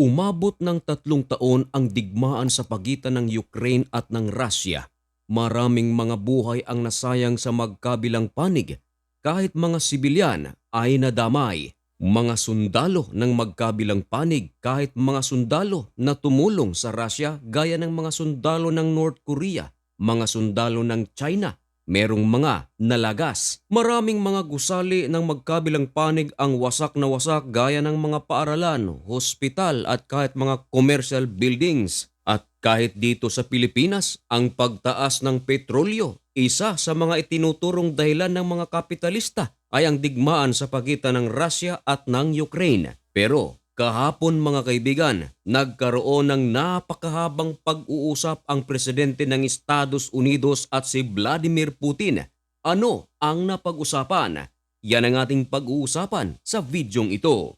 Umabot ng tatlong taon ang digmaan sa pagitan ng Ukraine at ng Russia. Maraming mga buhay ang nasayang sa magkabilang panig. Kahit mga sibilyan ay nadamay. Mga sundalo ng magkabilang panig kahit mga sundalo na tumulong sa Russia gaya ng mga sundalo ng North Korea, mga sundalo ng China, merong mga nalagas. Maraming mga gusali ng magkabilang panig ang wasak na wasak gaya ng mga paaralan, hospital at kahit mga commercial buildings. At kahit dito sa Pilipinas, ang pagtaas ng petrolyo, isa sa mga itinuturong dahilan ng mga kapitalista ay ang digmaan sa pagitan ng Russia at ng Ukraine. Pero kahapon mga kaibigan, nagkaroon ng napakahabang pag-uusap ang presidente ng Estados Unidos at si Vladimir Putin. Ano ang napag-usapan? Yan ang ating pag-uusapan sa videong ito.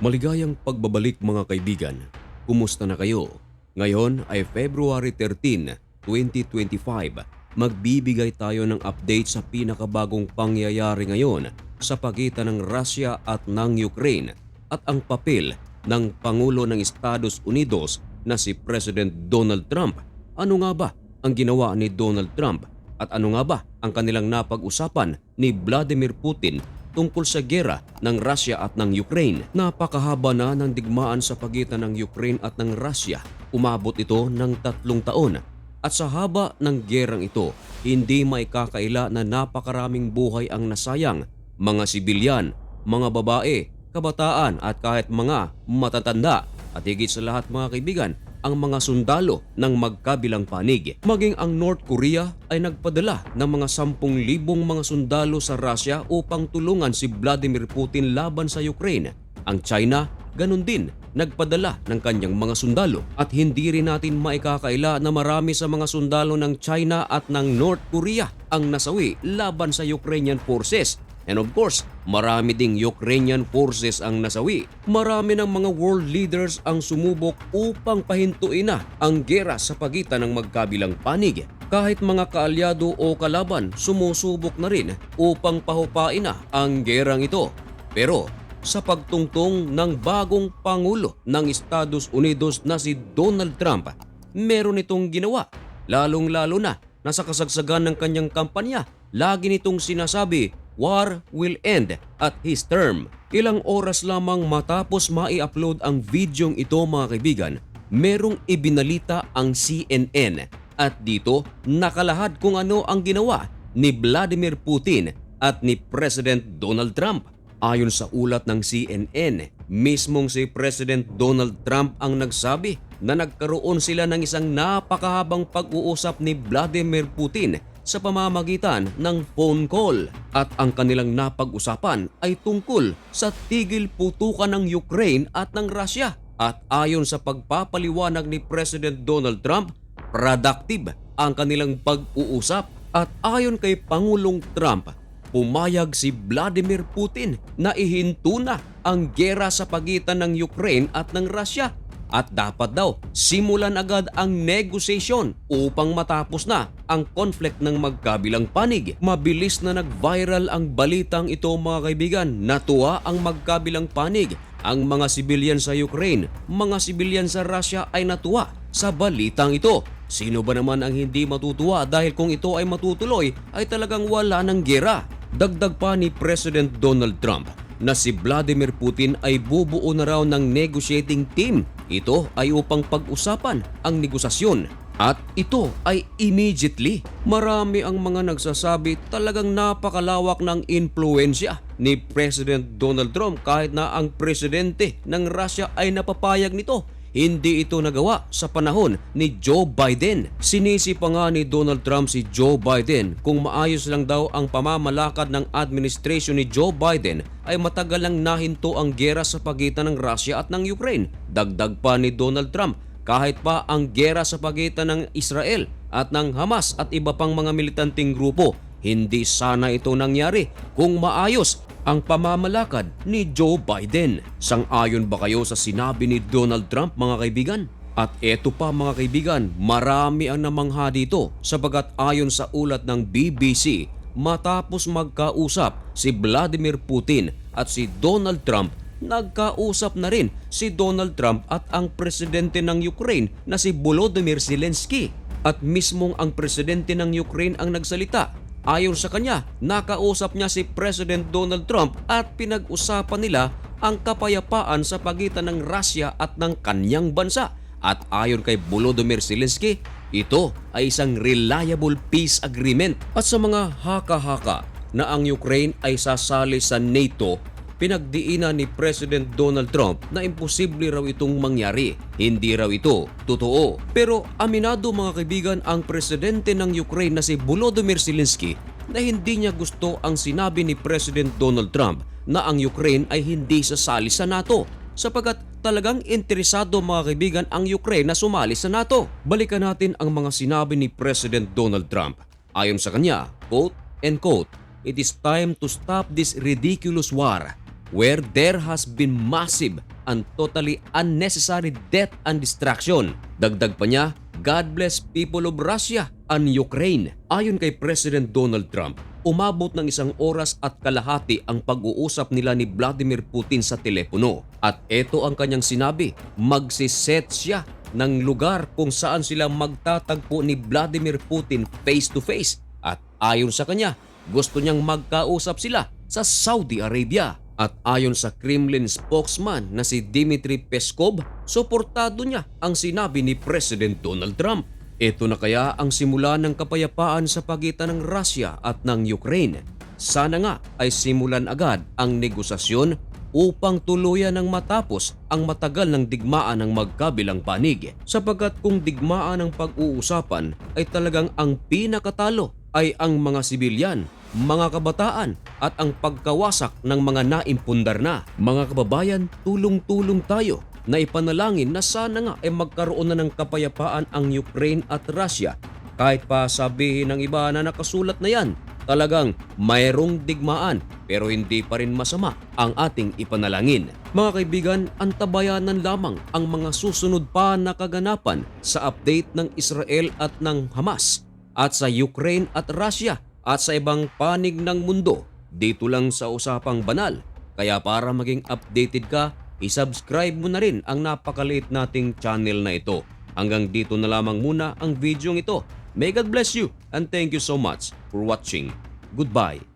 Maligayang pagbabalik mga kaibigan. Kumusta na kayo? Ngayon ay February 13, 2025. Magbibigay tayo ng update sa pinakabagong pangyayari ngayon sa pagitan ng Russia at ng Ukraine at ang papel ng Pangulo ng Estados Unidos na si President Donald Trump. Ano nga ba ang ginawa ni Donald Trump at ano nga ba ang kanilang napag-usapan ni Vladimir Putin tungkol sa gera ng Russia at ng Ukraine. Napakahaba na ng digmaan sa pagitan ng Ukraine at ng Russia. Umabot ito ng tatlong taon. At sa haba ng gerang ito, hindi maikakaila na napakaraming buhay ang nasayang. Mga sibilyan, mga babae, kabataan at kahit mga matatanda. At higit sa lahat mga kaibigan, ang mga sundalo ng magkabilang panig. Maging ang North Korea ay nagpadala ng mga 10,000 mga sundalo sa Russia upang tulungan si Vladimir Putin laban sa Ukraine. Ang China, ganun din, nagpadala ng kanyang mga sundalo. At hindi rin natin maikakaila na marami sa mga sundalo ng China at ng North Korea ang nasawi laban sa Ukrainian forces And of course, marami ding Ukrainian forces ang nasawi. Marami ng mga world leaders ang sumubok upang pahintuin na ang gera sa pagitan ng magkabilang panig. Kahit mga kaalyado o kalaban sumusubok na rin upang pahupain na ang gerang ito. Pero sa pagtungtong ng bagong Pangulo ng Estados Unidos na si Donald Trump, meron itong ginawa. Lalong-lalo na na sa kasagsagan ng kanyang kampanya, lagi nitong sinasabi war will end at his term. Ilang oras lamang matapos mai-upload ang videong ito mga kaibigan, merong ibinalita ang CNN at dito nakalahad kung ano ang ginawa ni Vladimir Putin at ni President Donald Trump. Ayon sa ulat ng CNN, mismong si President Donald Trump ang nagsabi na nagkaroon sila ng isang napakahabang pag-uusap ni Vladimir Putin sa pamamagitan ng phone call at ang kanilang napag-usapan ay tungkol sa tigil putukan ng Ukraine at ng Russia. At ayon sa pagpapaliwanag ni President Donald Trump, productive ang kanilang pag-uusap at ayon kay Pangulong Trump, pumayag si Vladimir Putin na ihinto na ang gera sa pagitan ng Ukraine at ng Russia at dapat daw simulan agad ang negosasyon upang matapos na ang conflict ng magkabilang panig. Mabilis na nag-viral ang balitang ito mga kaibigan. Natuwa ang magkabilang panig. Ang mga sibilyan sa Ukraine, mga sibilyan sa Russia ay natuwa sa balitang ito. Sino ba naman ang hindi matutuwa dahil kung ito ay matutuloy ay talagang wala ng gera. Dagdag pa ni President Donald Trump na si Vladimir Putin ay bubuo na raw ng negotiating team. Ito ay upang pag-usapan ang negosasyon at ito ay immediately. Marami ang mga nagsasabi talagang napakalawak ng impluensya ni President Donald Trump kahit na ang presidente ng Russia ay napapayag nito. Hindi ito nagawa sa panahon ni Joe Biden. Sinisi pa nga ni Donald Trump si Joe Biden kung maayos lang daw ang pamamalakad ng administration ni Joe Biden ay matagal lang nahinto ang gera sa pagitan ng Russia at ng Ukraine. Dagdag pa ni Donald Trump kahit pa ang gera sa pagitan ng Israel at ng Hamas at iba pang mga militanteng grupo, hindi sana ito nangyari kung maayos ang pamamalakad ni Joe Biden. Sang-ayon ba kayo sa sinabi ni Donald Trump mga kaibigan? At eto pa mga kaibigan, marami ang namangha dito sapagat ayon sa ulat ng BBC, matapos magkausap si Vladimir Putin at si Donald Trump nagkausap na rin si Donald Trump at ang presidente ng Ukraine na si Volodymyr Zelensky. At mismong ang presidente ng Ukraine ang nagsalita. Ayon sa kanya, nakausap niya si President Donald Trump at pinag-usapan nila ang kapayapaan sa pagitan ng Russia at ng kanyang bansa. At ayon kay Volodymyr Zelensky, ito ay isang reliable peace agreement. At sa mga haka-haka na ang Ukraine ay sasali sa NATO pinagdiinan ni President Donald Trump na imposible raw itong mangyari. Hindi raw ito totoo. Pero aminado mga kaibigan ang presidente ng Ukraine na si Volodymyr Zelensky na hindi niya gusto ang sinabi ni President Donald Trump na ang Ukraine ay hindi sasali sa NATO sapagat talagang interesado mga kaibigan ang Ukraine na sumali sa NATO. Balikan natin ang mga sinabi ni President Donald Trump. Ayon sa kanya, quote and quote, It is time to stop this ridiculous war where there has been massive and totally unnecessary death and destruction. Dagdag pa niya, God bless people of Russia and Ukraine. Ayon kay President Donald Trump, umabot ng isang oras at kalahati ang pag-uusap nila ni Vladimir Putin sa telepono. At ito ang kanyang sinabi, magsiset siya ng lugar kung saan sila magtatagpo ni Vladimir Putin face to face. At ayon sa kanya, gusto niyang magkausap sila sa Saudi Arabia. At ayon sa Kremlin spokesman na si Dmitry Peskov, suportado niya ang sinabi ni President Donald Trump. Ito na kaya ang simula ng kapayapaan sa pagitan ng Russia at ng Ukraine. Sana nga ay simulan agad ang negosasyon upang tuluyan ng matapos ang matagal ng digmaan ng magkabilang panig. Sapagkat kung digmaan ang pag-uusapan ay talagang ang pinakatalo ay ang mga sibilyan, mga kabataan at ang pagkawasak ng mga naimpundar na. Mga kababayan, tulong-tulong tayo na ipanalangin na sana nga ay magkaroon na ng kapayapaan ang Ukraine at Russia. Kahit pa sabihin ng iba na nakasulat na yan, talagang mayroong digmaan pero hindi pa rin masama ang ating ipanalangin. Mga kaibigan, antabayanan lamang ang mga susunod pa na kaganapan sa update ng Israel at ng Hamas at sa Ukraine at Russia at sa ibang panig ng mundo dito lang sa Usapang Banal. Kaya para maging updated ka, isubscribe mo na rin ang napakaliit nating channel na ito. Hanggang dito na lamang muna ang video ito. May God bless you and thank you so much for watching. Goodbye.